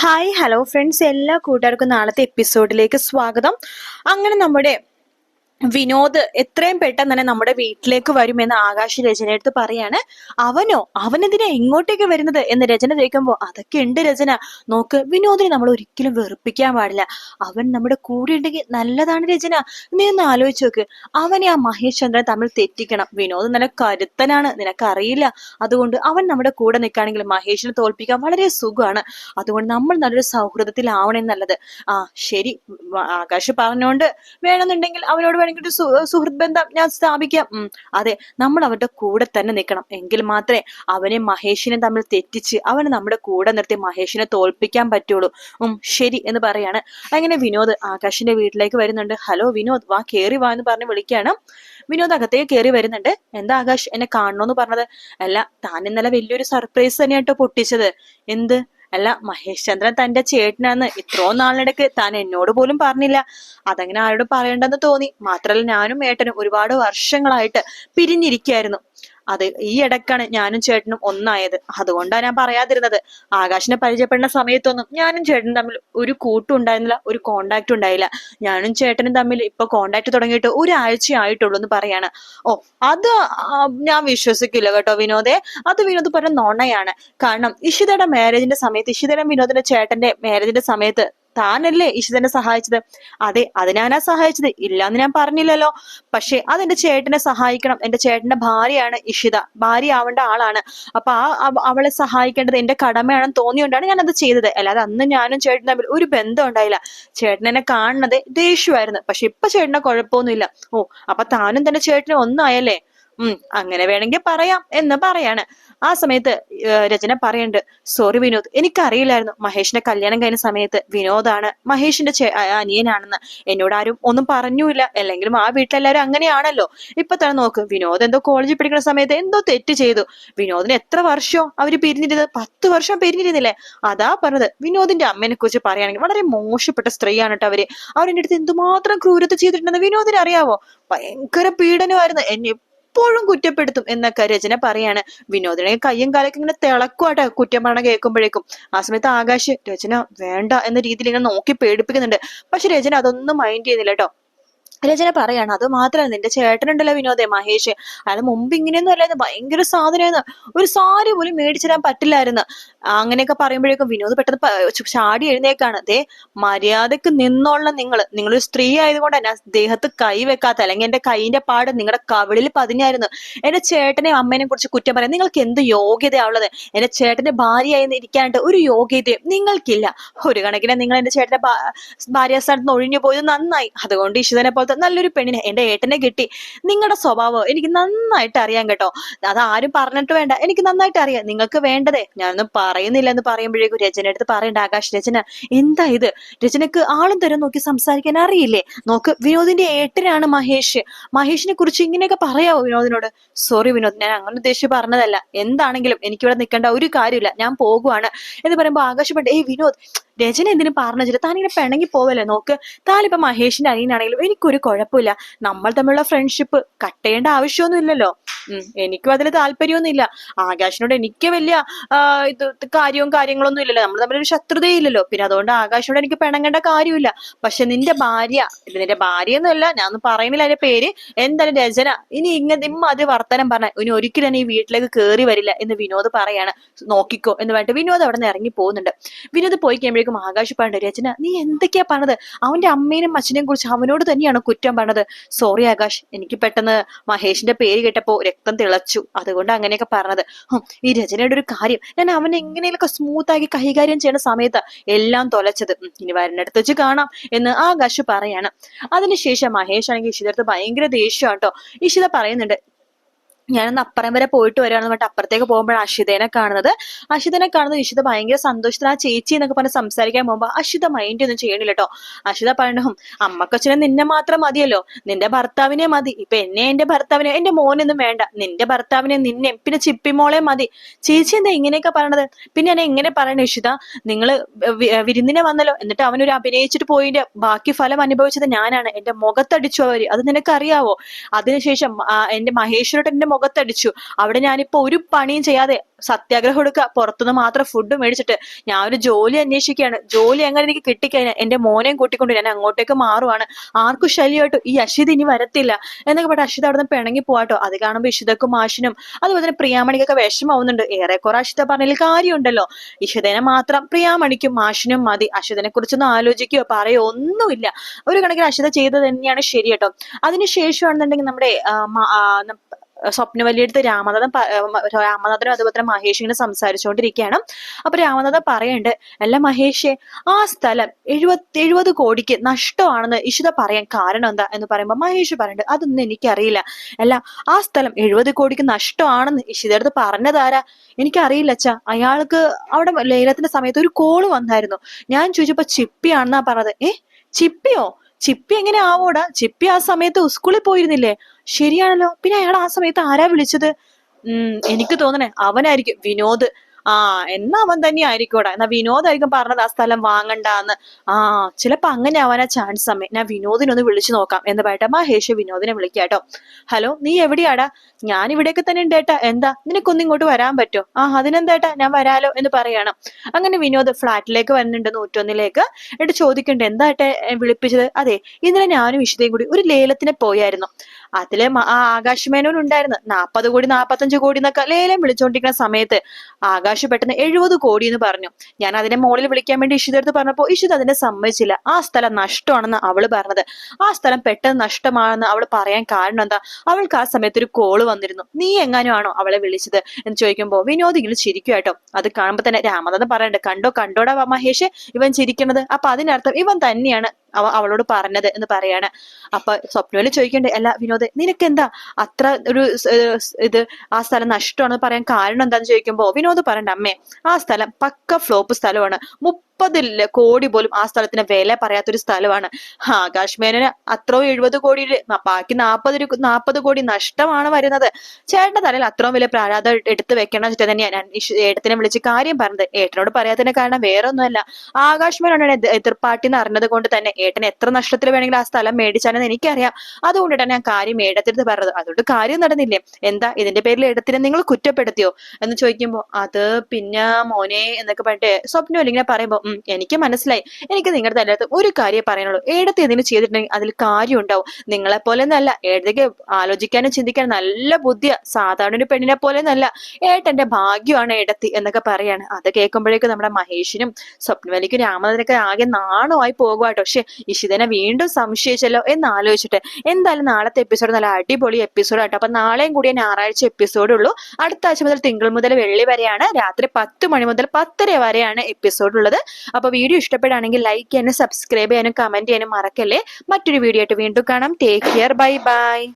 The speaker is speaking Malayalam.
ഹായ് ഹലോ ഫ്രണ്ട്സ് എല്ലാ കൂട്ടുകാർക്കും നാളത്തെ എപ്പിസോഡിലേക്ക് സ്വാഗതം. അങ്ങനെ നമ്മുടെ വിനോദ് എത്രയും പെട്ടെന്ന് തന്നെ നമ്മുടെ വീട്ടിലേക്ക് വരുമെന്ന് ആകാശ് രചനയെടുത്ത് പറയാണ്. അവനോ? അവനെതിനെ എങ്ങോട്ടേക്ക് വരുന്നത്? എന്ന് രചന ചോദിക്കുമ്പോ അതൊക്കെ ഉണ്ട് രചന നോക്ക് വിനോദിനെ നമ്മൾ ഒരിക്കലും വെറുപ്പിക്കാൻ പാടില്ല. അവൻ നമ്മുടെ കൂടെ ഉണ്ടെങ്കിൽ നല്ലതാണ് രചന നീ ഒന്ന് ആലോചിച്ച് നോക്ക്. അവനെ ആ മഹേഷ് ചന്ദ്രൻ തമ്മിൽ തെറ്റിക്കണം. വിനോദ് നല്ല കരുത്തനാണ്. നിനക്കറിയില്ല. അതുകൊണ്ട് അവൻ നമ്മുടെ കൂടെ നിൽക്കുകയാണെങ്കിൽ മഹേഷിനെ തോൽപ്പിക്കാൻ വളരെ സുഖമാണ്. അതുകൊണ്ട് നമ്മൾ നല്ലൊരു സൗഹൃദത്തിലാവണേ നല്ലത് ആ ശരി. ആകാശ് പറഞ്ഞോണ്ട് വേണമെന്നുണ്ടെങ്കിൽ അവനോട് ഒരു സുഹൃത് സുഹൃത്ത് ബന്ധം ഞാൻ സ്ഥാപിക്കാം. ഉം, അതെ നമ്മൾ അവരുടെ കൂടെ തന്നെ നിൽക്കണം. എങ്കിൽ മാത്രമേ അവനെ മഹേഷിനെ തമ്മിൽ തെറ്റിച്ച് അവനെ നമ്മുടെ കൂടെ നിർത്തി മഹേഷിനെ തോൽപ്പിക്കാൻ പറ്റുള്ളൂ. ഉം ശരി എന്ന് പറയാണ്. അങ്ങനെ വിനോദ് ആകാശിന്റെ വീട്ടിലേക്ക് വരുന്നുണ്ട്. ഹലോ വിനോദ് വാ കേറി വാ എന്ന് പറഞ്ഞ് വിളിക്കുകയാണ്. വിനോദ് അകത്തേക്ക് കയറി വരുന്നുണ്ട്. എന്താ ആകാശ് എന്നെ കാണണോന്ന് പറഞ്ഞത്? അല്ല താൻ ഇന്നലെ വലിയൊരു സർപ്രൈസ് തന്നെയാട്ടോ പൊട്ടിച്ചത്. എന്ത്? അല്ല മഹേഷ് ചന്ദ്രൻ തന്റെ ചേട്ടനാന്ന് ഇത്രോ നാളിനിടക്ക് താൻ എന്നോട് പോലും പറഞ്ഞില്ല. അതങ്ങനെ ആരോടും പറയണ്ടെന്ന് തോന്നി. മാത്രല്ല ഞാനും ഏട്ടനും ഒരുപാട് വർഷങ്ങളായിട്ട് പിരിഞ്ഞിരിക്കുകയായിരുന്നു അത് ഈ ഇടക്കാണ് ഞാനും ചേട്ടനും ഒന്നായത്. അതുകൊണ്ടാണ് ഞാൻ പറയാതിരുന്നത്. ആകാശിനെ പരിചയപ്പെടുന്ന സമയത്തൊന്നും ഞാനും ചേട്ടനും തമ്മിൽ ഒരു കൂട്ടും ഉണ്ടായിരുന്നില്ല ഒരു കോണ്ടാക്ട് ഉണ്ടായില്ല. ഞാനും ചേട്ടനും തമ്മിൽ ഇപ്പൊ കോണ്ടാക്ട് തുടങ്ങിയിട്ട് ഒരാഴ്ച ആയിട്ടുള്ളൂ എന്ന് പറയാണ്. ഓ അത് ഞാൻ വിശ്വസിക്കില്ല കേട്ടോ വിനോദേ. അത് വിനോദ് പറഞ്ഞ നോണയാണ്. കാരണം ഇഷിതയുടെ മാരേജിന്റെ സമയത്ത് ഇഷിതയുടെ വിനോദിന്റെ ചേട്ടന്റെ മാരേജിന്റെ സമയത്ത് താനല്ലേ ഇഷിതനെ സഹായിച്ചത്? അതെ അതിനാനാ സഹായിച്ചത്. ഇല്ലാന്ന് ഞാൻ പറഞ്ഞില്ലല്ലോ. പക്ഷെ അതെന്റെ ചേട്ടനെ സഹായിക്കണം. എന്റെ ചേട്ടന്റെ ഭാര്യയാണ് ഇഷിത. ഭാര്യ ആവേണ്ട ആളാണ്. അപ്പൊ ആ അവളെ സഹായിക്കേണ്ടത് എന്റെ കടമയാണെന്ന് തോന്നിയോണ്ടാണ് ഞാൻ അത് ചെയ്തത്. അല്ലാതെ അന്ന് ഞാനും ചേട്ടനും തമ്മിൽ ഒരു ബന്ധം ഉണ്ടായില്ല. ചേട്ടൻ എന്നെ കാണുന്നത് ദേഷ്യമായിരുന്നു. പക്ഷെ ഇപ്പൊ ചേട്ടനെ കുഴപ്പമൊന്നുമില്ല. ഓ അപ്പൊ താനും തന്റെ ചേട്ടനും ഒന്നായല്ലേ? ഉം അങ്ങനെ വേണമെങ്കിൽ പറയാം എന്ന് പറയാണ്. ആ സമയത്ത് രചന പറയണ്ട് സോറി വിനോദ് എനിക്കറിയില്ലായിരുന്നു. മഹേഷിന്റെ കല്യാണം കഴിഞ്ഞ സമയത്ത് വിനോദാണ് മഹേഷിന്റെ അനിയനാണെന്ന്. എന്നോട് ആരും ഒന്നും പറഞ്ഞുമില്ല. അല്ലെങ്കിലും ആ വീട്ടിലെല്ലാവരും അങ്ങനെയാണല്ലോ. ഇപ്പൊ തന്നെ നോക്ക് വിനോദ് എന്തോ കോളേജിൽ പഠിക്കുന്ന സമയത്ത് എന്തോ തെറ്റ് ചെയ്തു. വിനോദിന് എത്ര വർഷം അവർ പിരിഞ്ഞിരുന്നത്? പത്ത് വർഷം പിരിഞ്ഞിരുന്നില്ലേ? അതാ പറഞ്ഞത്. വിനോദിന്റെ അമ്മേനെ കുറിച്ച് പറയുകയാണെങ്കിൽ വളരെ മോശപ്പെട്ട സ്ത്രീയാണ് കേട്ടോ അവർ. അവരെന്റെ അടുത്ത് എന്തുമാത്രം ക്രൂരത ചെയ്തിട്ടുണ്ടെന്ന് വിനോദിന് അറിയാവോ? ഭയങ്കര പീഡനമായിരുന്നു. എന്നെ എപ്പോഴും കുറ്റപ്പെടുത്തും എന്നൊക്കെ രചന പറയാണ്. വിനോദിനെ കയ്യും കാലൊക്കെ ഇങ്ങനെ തിളക്കുവാട്ടെ കുറ്റം പറഞ്ഞ കേൾക്കുമ്പോഴേക്കും. ആ സമയത്ത് ആകാശ് രചന വേണ്ട എന്ന രീതിയിൽ ഇങ്ങനെ നോക്കി പേടിപ്പിക്കുന്നുണ്ട്. പക്ഷെ രചന അതൊന്നും മൈൻഡ് ചെയ്യുന്നില്ല കേട്ടോ രചന പറയാണ്. അത് മാത്രമല്ല നിന്റെ ചേട്ടനുണ്ടല്ലോ വിനോദേ മഹേഷ്. അയാൾ മുമ്പ് ഇങ്ങനെയൊന്നും അല്ലായിരുന്നു. ഭയങ്കര സാധനമായിരുന്നു. ഒരു സാരി പോലും മേടിച്ചു തരാൻ പറ്റില്ലായിരുന്നു. അങ്ങനെയൊക്കെ പറയുമ്പോഴേക്കും വിനോദ് പെട്ടെന്ന് ചാടി എഴുന്നേക്കാണ്. ദേ മര്യാദയ്ക്ക് നിന്നുള്ള നിങ്ങൾ നിങ്ങളൊരു സ്ത്രീ ആയതുകൊണ്ട് തന്നെ ദേഹത്ത് കൈ വെക്കാത്ത അല്ലെങ്കിൽ എന്റെ കൈയിന്റെ പാട് നിങ്ങളുടെ കവിളിൽ പതിഞ്ഞായിരുന്നു. എന്റെ ചേട്ടനെയും അമ്മേനെയും കുറിച്ച് കുറ്റം പറയാൻ നിങ്ങൾക്ക് എന്ത് യോഗ്യതയാണുള്ളത് എന്റെ ചേട്ടന്റെ ഭാര്യയായി ഇരിക്കാനായിട്ട് ഒരു യോഗ്യതയും നിങ്ങൾക്കില്ല. ഒരു കണക്കിന് നിങ്ങൾ എന്റെ ചേട്ടന്റെ ഭാര്യ സ്ഥാനത്ത് നിന്ന് ഒഴിഞ്ഞു പോയത് നന്നായി. അതുകൊണ്ട് ഇഷിതനെ പോലത്തെ നല്ലൊരു പെണ്ണിനെ എന്റെ ഏട്ടനെ കിട്ടി. നിങ്ങളുടെ സ്വഭാവം എനിക്ക് നന്നായിട്ട് അറിയാം കേട്ടോ. അത് ആരും പറഞ്ഞിട്ട് വേണ്ട. എനിക്ക് നന്നായിട്ട് അറിയാം. നിങ്ങൾക്ക് വേണ്ടതേ. ഞാനൊന്നും പറയുന്നില്ല എന്ന് പറയുമ്പോഴേക്കും രചന എടുത്ത് പറയണ്ട ആകാശ് രചന. എന്താ ഇത്? രചനക്ക് ആളും തരം നോക്കി സംസാരിക്കാൻ അറിയില്ലേ? നോക്ക് വിനോദിന്റെ ഏട്ടനാണ് മഹേഷ്. മഹേഷിനെ കുറിച്ച് ഇങ്ങനെയൊക്കെ പറയാവോ വിനോദിനോട്? സോറി വിനോദ് ഞാൻ അങ്ങനെ ഉദ്ദേശിച്ച് പറഞ്ഞതല്ല. എന്താണെങ്കിലും എനിക്കിവിടെ നിൽക്കേണ്ട ഒരു കാര്യമില്ല. ഞാൻ പോകുവാണ്. എന്ന് പറയുമ്പോൾ ആകാശപ്പെട്ട് ഏയ് വിനോദ് രചന എന്തിനും പറഞ്ഞു താനിങ്ങനെ പിണങ്ങി പോവല്ലേ? നോക്ക് താനിപ്പോ മഹേഷിന്റെ അനിയനാണെങ്കിലും എനിക്കൊരു കുഴപ്പമില്ല. നമ്മൾ തമ്മിലുള്ള ഫ്രണ്ട്ഷിപ്പ് കട്ട് ചെയ്യേണ്ട ആവശ്യമൊന്നും ഇല്ലല്ലോ ഉം എനിക്കും അതിൽ താല്പര്യമൊന്നുമില്ല. ആകാശിനോട് എനിക്ക് വലിയ ഇത് കാര്യവും കാര്യങ്ങളൊന്നും ഇല്ലല്ലോ. നമ്മൾ തമ്മിലൊരു ശത്രുതയില്ലല്ലോ പിന്നെ അതുകൊണ്ട് ആകാശിനോട് എനിക്ക് പിണങ്ങേണ്ട കാര്യമില്ല. പക്ഷെ നിന്റെ ഭാര്യ ഇത് നിന്റെ ഭാര്യ എന്നല്ല ഞാൻ പറയുന്നില്ല അതിന്റെ പേര്. എന്തായാലും രചന ഇനി ഇങ്ങനെ അത് വർത്തനം പറഞ്ഞ ഇനി ഒരിക്കലും തന്നെ ഈ വീട്ടിലേക്ക് കയറി വരില്ല എന്ന് വിനോദ് പറയാണ്. നോക്കിക്കോ എന്ന് പറഞ്ഞിട്ട് വിനോദ് അവിടെ നിന്ന് ഇറങ്ങി പോകുന്നുണ്ട്. വിനോദ് പോയി കഴിയുമ്പോഴേക്കും ആകാശ് പറഞ്ഞത് രചന നീ എന്തൊക്കെയാ പറഞ്ഞത്? അവന്റെ അമ്മേനും അച്ഛനെയും കുറിച്ച് അവനോട് തന്നെയാണ് കുറ്റം പറഞ്ഞത്. സോറി ആകാശ് എനിക്ക് പെട്ടെന്ന് മഹേഷിന്റെ പേര് കേട്ടപ്പോ രക്തം തിളച്ചു. അതുകൊണ്ട് അങ്ങനെയൊക്കെ പറഞ്ഞത്. ഈ രചനയുടെ ഒരു കാര്യം. ഞാൻ അവനെ എങ്ങനെയൊക്കെ സ്മൂത്ത് ആക്കി കൈകാര്യം ചെയ്യുന്ന സമയത്ത് എല്ലാം തൊലച്ചത്. ഇനി വരുന്നിടത്ത് വെച്ച് കാണാം എന്ന് ആകാശ് പറയാണ്. അതിനുശേഷം മഹേഷ് ആണെങ്കിൽ ഇഷിതടുത്ത് ഭയങ്കര ദേഷ്യമാണ് കേട്ടോ ഇഷിത പറയുന്നുണ്ട് ഞാനൊന്ന് അപ്പുറം വരെ പോയിട്ട് വരികയാണെന്ന് പറഞ്ഞിട്ട് അപ്പുറത്തേക്ക് പോകുമ്പോഴാണ് അഷിതേനെ കാണുന്നത്. അഷിതനെ കാണുന്നത് ഇഷിത ഭയങ്കര സന്തോഷത്തിൽ ആ ചേച്ചി എന്നൊക്കെ പറഞ്ഞ് സംസാരിക്കാൻ പോകുമ്പോൾ അഷിത മൈൻഡ് ഒന്നും ചെയ്യണില്ല കേട്ടോ അഷിത പറയണു അമ്മക്കൊച്ചനെ നിന്നെ മാത്രം മതിയല്ലോ. നിന്റെ ഭർത്താവിനെ മതി. ഇപ്പൊ എന്നെ എന്റെ ഭർത്താവിനെ എന്റെ മോനൊന്നും വേണ്ട. നിന്റെ ഭർത്താവിനെ നിന്നെ പിന്നെ ചിപ്പിമോളെ മതി. ചേച്ചി എന്താ ഇങ്ങനെയൊക്കെ പറയണത്? പിന്നെ ഞാൻ എങ്ങനെ പറയണേ ഇഷിത നിങ്ങൾ വിരുന്നിനെ വന്നല്ലോ. എന്നിട്ട് അവനൊരു അഭിനയിച്ചിട്ട് പോയിന്റെ ബാക്കി ഫലം അനുഭവിച്ചത് ഞാനാണ്. എന്റെ മുഖത്തടിച്ചു അവർ. അത് നിനക്കറിയാവോ? അതിനുശേഷം എന്റെ മഹേശ്വരോട്ട് എന്റെ മുഖത്തടിച്ചു. അവിടെ ഞാനിപ്പോ ഒരു പണിയും ചെയ്യാതെ സത്യാഗ്രഹം എടുക്കുക പുറത്തുനിന്ന് മാത്രം ഫുഡ് മേടിച്ചിട്ട് ഞാൻ ഒരു ജോലി അന്വേഷിക്കുകയാണ്. ജോലി എങ്ങനെ എനിക്ക് കിട്ടിക്കഴിഞ്ഞാൽ എന്റെ മോനെയും കൂട്ടിക്കൊണ്ട് ഞാൻ അങ്ങോട്ടേക്ക് മാറുവാണ്. ആർക്കും ശല്യമായിട്ടോ ഈ അഷിത് ഇനി വരത്തില്ല എന്നൊക്കെ പറഞ്ഞ അശ്വിത അവിടെ നിന്ന് പിണങ്ങി പോവാട്ടോ. അത് കാണുമ്പോൾ ഇഷിതക്കും മാഷിനും അതുപോലെ തന്നെ പ്രിയാമണിക്കൊക്കെ ഏറെ ഏറെക്കുറെ അഷിത പറഞ്ഞതിൽ കാര്യമുണ്ടല്ലോ. ഇഷിതനെ മാത്രം പ്രിയാമണിക്കും മാഷിനും മതി. അഷിതനെ കുറിച്ചൊന്നും ആലോചിക്കുകയോ പറയോ ഒന്നുമില്ല. ഒരു കണക്കിന് അഷിത ചെയ്തത് തന്നെയാണ് ശരി കേട്ടോ അതിനുശേഷമാണെന്നുണ്ടെങ്കിൽ നമ്മുടെ സ്വപ്ന വലിയെടുത്ത് രാമനാഥൻ രാമനാഥനും അതുപോലെ തന്നെ മഹേഷ് ഇങ്ങനെ സംസാരിച്ചുകൊണ്ടിരിക്കുകയാണ്. അപ്പൊ രാമനാഥൻ പറയുന്നുണ്ട് അല്ല മഹേഷേ ആ സ്ഥലം എഴുപത്തി എഴുപത് കോടിക്ക് നഷ്ടമാണെന്ന് ഇഷിത പറയാൻ കാരണം എന്താ? എന്ന് പറയുമ്പോൾ മഹേഷ് പറയുന്നുണ്ട് അതൊന്നും എനിക്കറിയില്ല. അല്ല ആ സ്ഥലം എഴുപത് കോടിക്ക് നഷ്ടമാണെന്ന് ഇഷിത അടുത്ത് പറഞ്ഞതാരാ? എനിക്കറിയില്ല അച്ഛാ. അയാൾക്ക് അവിടെ ലേലത്തിന്റെ സമയത്ത് ഒരു കോൾ വന്നായിരുന്നു. ഞാൻ ചോദിച്ചപ്പോ ചിപ്പിയാണെന്നാ പറഞ്ഞത്. ഏ ചിപ്പിയോ? ചിപ്പി എങ്ങനെ ആവോടാ? ചിപ്പി ആ സമയത്ത് സ്കൂളിൽ പോയിരുന്നില്ലേ? ശരിയാണല്ലോ. പിന്നെ അയാൾ ആ സമയത്ത് ആരാ വിളിച്ചത്? ഉം എനിക്ക് തോന്നണേ അവനായിരിക്കും വിനോദ്. ആ എന്നാ അവൻ തന്നെ ആയിരിക്കോടാ എന്നാ വിനോദായിരിക്കും പറഞ്ഞത് ആ സ്ഥലം വാങ്ങണ്ടാന്ന്. ആ ചിലപ്പോ അങ്ങനെ ആവാനാ ചാൻസ് അമ്മേ. ഞാൻ വിനോദിനൊന്ന് വിളിച്ചു നോക്കാം എന്ന് പറയട്ടെ. മഹേഷ് വിനോദിനെ വിളിക്കാട്ടോ ഹലോ നീ എവിടെയാടാ? ഞാൻ ഇവിടെയൊക്കെ തന്നെ ഉണ്ട് ഏട്ടാ. എന്താ? നിനക്കൊന്നും ഇങ്ങോട്ട് വരാൻ പറ്റോ ആ അതിനെന്താട്ടാ ഞാൻ വരാലോ എന്ന് പറയണം. അങ്ങനെ വിനോദ് ഫ്ലാറ്റിലേക്ക് വരുന്നുണ്ട് നൂറ്റൊന്നിലേക്ക്. എന്നിട്ട് ചോദിക്കണ്ടേ എന്താട്ടെ വിളിപ്പിച്ചത്? അതെ ഇന്നലെ ഞാനും വിശുദ്ധയും കൂടി ഒരു ലേലത്തിന് പോയായിരുന്നു. അതിൽ ആകാശ് മേനോൻ ഉണ്ടായിരുന്നു. നാപ്പത് കോടി നാപ്പത്തഞ്ച് കോടി എന്നൊക്കെ ലേലം വിളിച്ചുകൊണ്ടിരിക്കുന്ന സമയത്ത് ആകാശ് പെട്ടെന്ന് എഴുപത് കോടി എന്ന് പറഞ്ഞു. ഞാൻ അതിനെ മോളിൽ വിളിക്കാൻ വേണ്ടി ഇഷിത പറഞ്ഞപ്പോൾ പറഞ്ഞപ്പോ ഇഷിത അതിനെ സമ്മതിച്ചില്ല. ആ സ്ഥലം നഷ്ടമാണെന്ന് അവൾ പറഞ്ഞത്. ആ സ്ഥലം പെട്ടെന്ന് നഷ്ടമാണെന്ന് അവൾ പറയാൻ കാരണം എന്താ? അവൾക്ക് ആ സമയത്ത് ഒരു കോൾ വന്നിരുന്നു. നീ എങ്ങാനും ആണോ അവളെ വിളിച്ചത്? എന്ന് ചോദിക്കുമ്പോൾ വിനോദ് ഇങ്ങനെ ചിരിക്കും കേട്ടോ അത് കാണുമ്പോൾ തന്നെ രാമനാഥൻ പറയണ്ട്. കണ്ടോ കണ്ടോടാ മഹേഷ് ഇവൻ ചിരിക്കുന്നത് അപ്പൊ അതിനർത്ഥം ഇവൻ തന്നെയാണ് അവ അവളോട് പറഞ്ഞത് എന്ന് പറയാണ്. അപ്പൊ സ്വപ്നയിൽ ചോദിക്കണ്ടേ അല്ല വിനോദ് നിനക്ക് എന്താ അത്ര ഒരു ഇത് ആ സ്ഥലം നഷ്ടമാണെന്ന് പറയാൻ കാരണം എന്താന്ന് ചോദിക്കുമ്പോ വിനോദ് പറയണ്ട അമ്മേ ആ സ്ഥലം പക്ക ഫ്ലോപ്പ് സ്ഥലമാണ്. മുപ്പത് കോടി പോലും ആ സ്ഥലത്തിന് വില പറയാത്തൊരു സ്ഥലമാണ്. ആകാശ് മേനന് അത്രയും എഴുപത് കോടി ബാക്കി നാപ്പത് നാപ്പത് കോടി നഷ്ടമാണ് വരുന്നത്. ചേട്ടന്റെ തലയിൽ അത്രയും വലിയ പ്രാരാധം എടുത്തു വെക്കണം ചേട്ടൻ തന്നെയാണ് ഏട്ടത്തിനെ വിളിച്ച് കാര്യം പറഞ്ഞത്. ഏട്ടനോട് പറയാത്തതിന്റെ കാരണം വേറെ ഒന്നുമല്ല ആകാശ് മേനോനാണ് എതിർപ്പാട്ടി എന്ന് അറിഞ്ഞത് കൊണ്ട് തന്നെ ഏട്ടൻ എത്ര നഷ്ടത്തിൽ വേണമെങ്കിലും ആ സ്ഥലം മേടിച്ചാണെന്ന് എനിക്കറിയാം. അതുകൊണ്ടിട്ടാണ് ഞാൻ കാര്യം ഏടത്തിരുന്ന് പറഞ്ഞത്. അതുകൊണ്ട് കാര്യം നടന്നില്ലേ? എന്താ ഇതിന്റെ പേരിൽ ഏടത്തിനെ നിങ്ങൾ കുറ്റപ്പെടുത്തിയോ? എന്ന് ചോദിക്കുമ്പോ അത് പിന്നെ മോനെ എന്നൊക്കെ പറഞ്ഞിട്ട് സ്വപ്നം ഇങ്ങനെ ഉം എനിക്ക് മനസ്സിലായി. എനിക്ക് നിങ്ങളുടെ തലത്ത് ഒരു കാര്യം പറയാനുള്ളൂ. ഏടത്ത് എന്തെങ്കിലും ചെയ്തിട്ടുണ്ടെങ്കിൽ അതിൽ കാര്യം ഉണ്ടാവും. നിങ്ങളെ പോലെ നല്ല ഏടത്തേക്ക് ആലോചിക്കാനും ചിന്തിക്കാനും നല്ല ബുദ്ധിയ സാധാരണ ഒരു പെണ്ണിനെ പോലെ നല്ല ഏട്ടന്റെ ഭാഗ്യമാണ് ഏടത്തി എന്നൊക്കെ പറയാണ്. അത് കേൾക്കുമ്പോഴേക്കും നമ്മുടെ മഹേഷിനും സ്വപ്നവലിക്കും രാമനാഥനൊക്കെ ആകെ നാണമായി പോകുവാട്ടോ. പക്ഷെ ഇഷിതനെ വീണ്ടും സംശയിച്ചല്ലോ എന്ന് ആലോചിച്ചിട്ട് എന്തായാലും നാളത്തെ എപ്പിസോഡ് നല്ല അടിപൊളി എപ്പിസോഡ് ആട്ടോ അപ്പൊ നാളെയും കൂടിയ ഞായറാഴ്ച എപ്പിസോഡ് ഉള്ളൂ. അടുത്ത ആഴ്ച മുതൽ തിങ്കൾ മുതൽ വെള്ളി വരെയാണ്. രാത്രി പത്ത് മണി മുതൽ പത്തര വരെയാണ് എപ്പിസോഡ് ഉള്ളത്. അപ്പൊ വീഡിയോ ഇഷ്ടപ്പെടുകയാണെങ്കിൽ ലൈക്ക് ചെയ്യാനും സബ്സ്ക്രൈബ് ചെയ്യാനും കമന്റ് ചെയ്യാനും മറക്കല്ലേ? മറ്റൊരു വീഡിയോ ആയിട്ട് വീണ്ടും കാണാം. Take care bye bye